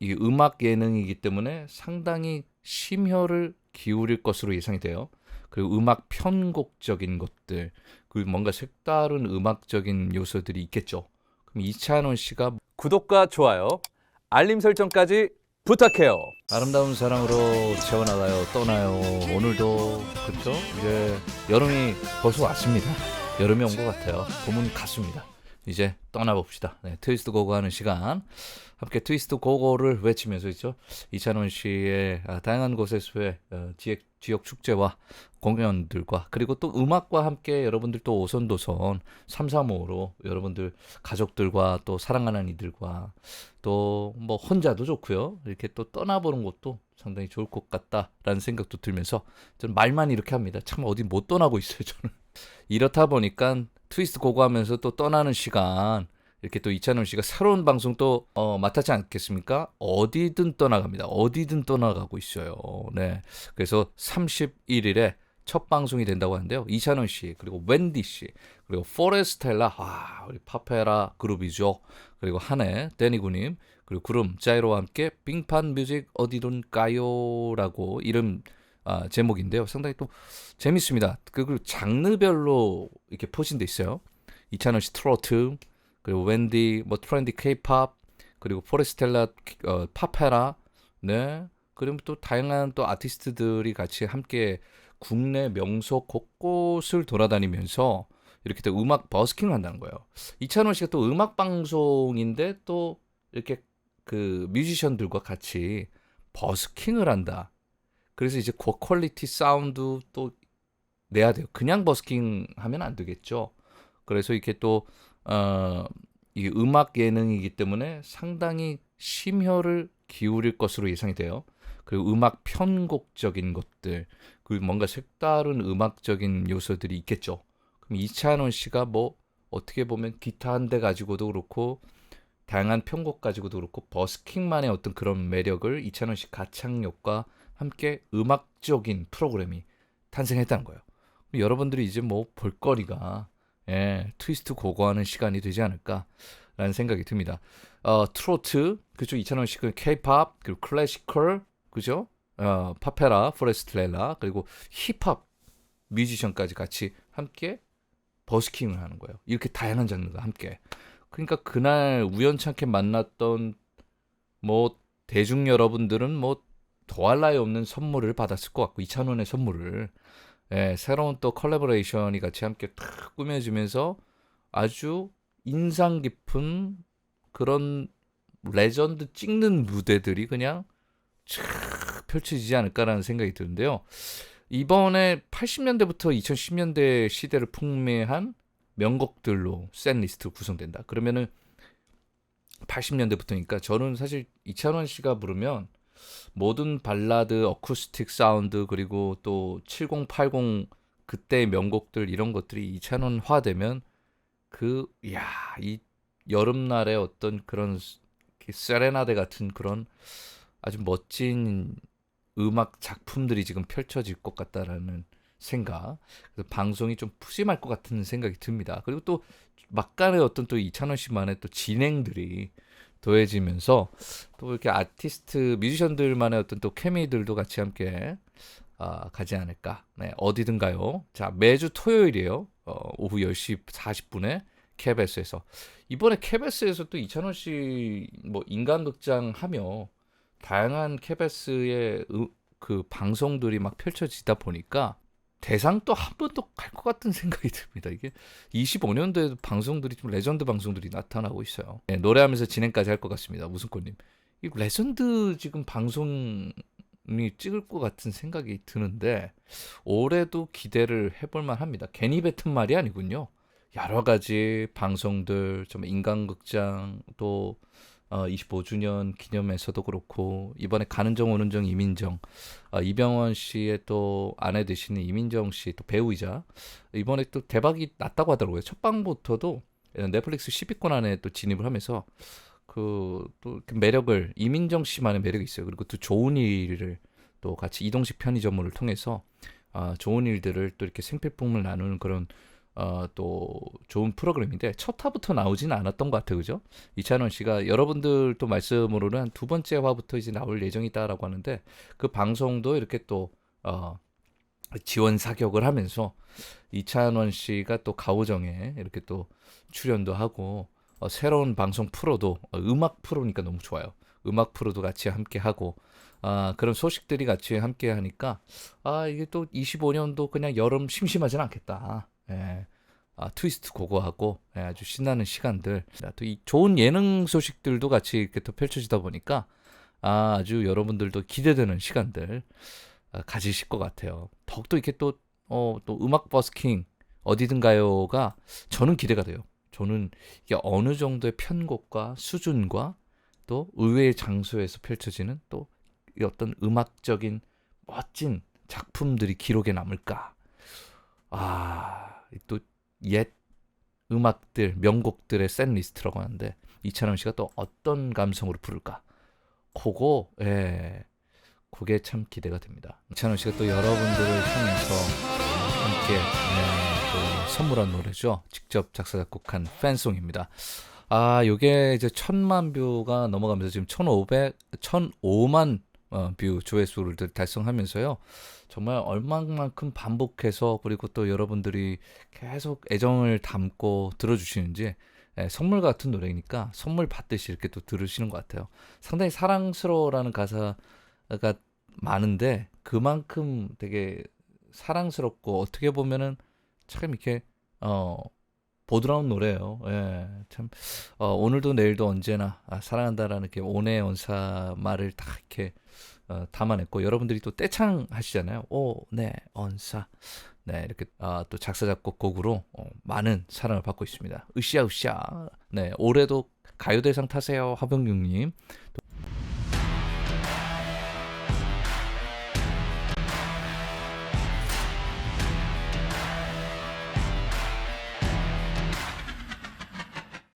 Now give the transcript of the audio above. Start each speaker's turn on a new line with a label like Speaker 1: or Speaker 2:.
Speaker 1: 이 음악 예능이기 때문에 상당히 심혈을 기울일 것으로 예상이 돼요. 그리고 음악 편곡적인 것들, 그리고 뭔가 색다른 음악적인 요소들이 있겠죠. 그럼 이찬원 씨가
Speaker 2: 구독과 좋아요, 알림 설정까지 부탁해요.
Speaker 1: 아름다운 사랑으로 채워나가요, 떠나요. 오늘도 그렇죠? 이제 여름이 벌써 왔습니다. 여름이 온 것 같아요. 봄은 갔습니다. 이제 떠나봅시다. 네, 트위스트 고고 하는 시간. 함께 트위스트 고고를 외치면서 있죠. 이찬원 씨의 아, 다양한 곳에서의 어, 지역, 지역 축제와 공연들과 그리고 또 음악과 함께 여러분들 또 오선도선 335로 여러분들 가족들과 또 사랑하는 이들과 또 뭐 혼자도 좋고요. 이렇게 또 떠나보는 것도 상당히 좋을 것 같다라는 생각도 들면서 저는 말만 이렇게 합니다. 참 어디 못 떠나고 있어요, 저는. 이렇다 보니까 트위스트 고고하면서 또 떠나는 시간 이렇게 또 이찬원 씨가 새로운 방송 또 어, 맡았지 않겠습니까? 어디든 떠나갑니다. 어디든 떠나가고 있어요. 네. 그래서 31일에 첫 방송이 된다고 하는데요. 이찬원 씨, 그리고 웬디 씨, 그리고 포레스텔라, 아, 우리 파페라 그룹이죠. 그리고 한해, 데니구님, 그리고 구름, 짜이로와 함께 빙판 뮤직 어디든 까요라고 이름 아, 제목인데요. 상당히 또 재밌습니다. 그리고 장르별로 이렇게 포진돼 있어요. 이찬원 씨 트로트, 그리고 웬디, 뭐 트렌디 케이팝, 그리고 포레스텔라, 어, 파페라, 네. 그리고 또 다양한 또 아티스트들이 같이 함께 국내 명소 곳곳을 돌아다니면서 이렇게 또 음악 버스킹을 한다는 거예요. 이찬원 씨가 또 음악 방송인데 또 이렇게 그 뮤지션들과 같이 버스킹을 한다. 그래서 이제 고퀄리티 사운드 또 내야 돼요. 그냥 버스킹 하면 안 되겠죠. 그래서 이렇게 또, 어, 이 음악 예능이기 때문에 상당히 심혈을 기울일 것으로 예상이 돼요. 그리고 음악 편곡적인 것들, 그리고 뭔가 색다른 음악적인 요소들이 있겠죠. 그럼 이찬원 씨가 뭐 어떻게 보면 기타 한 대 가지고도 그렇고 다양한 편곡 가지고도 그렇고 버스킹만의 어떤 그런 매력을 이찬원 씨 가창력과 함께 음악적인 프로그램이 탄생했다는 거예요. 여러분들이 이제 뭐 볼거리가 예, 트위스트 고고하는 시간이 되지 않을까라는 생각이 듭니다. 어, 트로트, 그죠? 이찬원 씨 그 케이팝, 그리고 클래시컬, 그죠? 어, 파페라, 포레스트렐라, 그리고 힙합 뮤지션까지 같이 함께 버스킹을 하는 거예요. 이렇게 다양한 장르가 함께. 그러니까 그날 우연찮게 만났던 뭐 대중 여러분들은 뭐 더할 나위 없는 선물을 받았을 것 같고 이찬원의 선물을 예, 새로운 또 컬래버레이션이 같이 함께 탁 꾸며지면서 아주 인상 깊은 그런 레전드 찍는 무대들이 그냥 촥 펼쳐지지 않을까라는 생각이 드는데요. 이번에 80년대부터 2010년대 시대를 풍미한 명곡들로 셋 리스트 구성된다. 그러면은 80년대부터니까 저는 사실 이찬원 씨가 부르면 모든 발라드, 어쿠스틱 사운드 그리고 또 7080 그때의 명곡들 이런 것들이 이찬원화되면 그 야, 이 여름날의 어떤 그런 세레나데 같은 그런 아주 멋진 음악 작품들이 지금 펼쳐질 것 같다라는 생각. 그래서 방송이 좀 푸짐할 것 같은 생각이 듭니다. 그리고 또 막간의 어떤 또 이찬원 씨만의 또 진행들이 더해지면서 또 이렇게 아티스트 뮤지션들만의 어떤 또 케미들도 같이 함께 어, 가지 않을까. 네, 어디든 가요. 자, 매주 토요일이에요. 어, 오후 10시 40분에 KBS에서 이번에 KBS에서 또 이찬원 씨 뭐 인간극장 하며 다양한 KBS의 그 방송들이 막 펼쳐지다 보니까 대상 또 한번더갈것 같은 생각이 듭니다. 이게 25년도에도 방송들이 좀 레전드 방송들이 나타나고 있어요. 네, 노래하면서 진행까지 할 것 같습니다. 우승권님. 이 레전드 지금 방송이 찍을 것 같은 생각이 드는데 올해도 기대를 해볼만 합니다. 괜히 뱉은 말이 아니군요. 여러 가지 방송들, 좀 인간극장 또 어, 25주년 기념에서도 그렇고 이번에 가는정 오는정 이민정 어, 이병헌 씨의 또 아내 되시는 이민정 씨 또 배우이자 이번에 또 대박이 났다고 하더라고요. 첫 방부터도 넷플릭스 10위권 안에 또 진입을 하면서 그또 그 매력을 이민정 씨만의 매력이 있어요. 그리고 또 좋은 일을 또 같이 이동식 편의점을 통해서 아, 좋은 일들을 또 이렇게 생필품을 나누는 그런 어, 또 좋은 프로그램인데 첫 화부터 나오지는 않았던 것 같아요, 그죠? 이찬원 씨가 여러분들도 말씀으로는 한 두 번째 화부터 이제 나올 예정이다라고 하는데 그 방송도 이렇게 또 어, 지원 사격을 하면서 이찬원 씨가 또 가오정에 이렇게 또 출연도 하고 어, 새로운 방송 프로도 어, 음악 프로니까 너무 좋아요. 음악 프로도 같이 함께 하고 아, 그런 소식들이 같이 함께 하니까 아 이게 또 25년도 그냥 여름 심심하진 않겠다. 예. 아, 트위스트 고고하고 예, 아주 신나는 시간들 또 이 좋은 예능 소식들도 같이 이렇게 또 펼쳐지다 보니까 아, 아주 여러분들도 기대되는 시간들 아, 가지실 것 같아요. 더욱더 이렇게 또, 어, 또 음악 버스킹 어디든 가요가 저는 기대가 돼요. 저는 이게 어느 정도의 편곡과 수준과 또 의외의 장소에서 펼쳐지는 또이 어떤 음악적인 멋진 작품들이 기록에 남을까. 아, 또 옛 음악들, 명곡들의 셋 리스트라고 하는데 이찬원 씨가 또 어떤 감성으로 부를까? 그거, 예. 그게 참 기대가 됩니다. 이찬원 씨가 또 여러분들을 향해서 함께 예, 또 선물한 노래죠. 직접 작사 작곡한 팬송입니다. 아, 요게 이제 천만 뷰가 넘어가면서 지금 1,500, 1,005만 어, 뷰 조회수를 달성하면서요. 정말 얼마만큼 반복해서 그리고 또 여러분들이 계속 애정을 담고 들어주시는지 예, 선물 같은 노래니까 선물 받듯이 이렇게 또 들으시는 것 같아요. 상당히 사랑스러워라는 가사가 많은데 그만큼 되게 사랑스럽고 어떻게 보면은 참 이렇게 어 보드라운 노래예요. 예, 참 어, 오늘도 내일도 언제나 아, 사랑한다라는 이렇게 온의 언사 말을 다 이렇게 어, 담아냈고 여러분들이 또 떼창 하시잖아요. 오, 네, 언사. 네, 이렇게 아, 또 작사 작곡 곡으로 어, 많은 사랑을 받고 있습니다. 으쌰 으쌰. 네, 올해도 가요대상 타세요, 하병육님. 또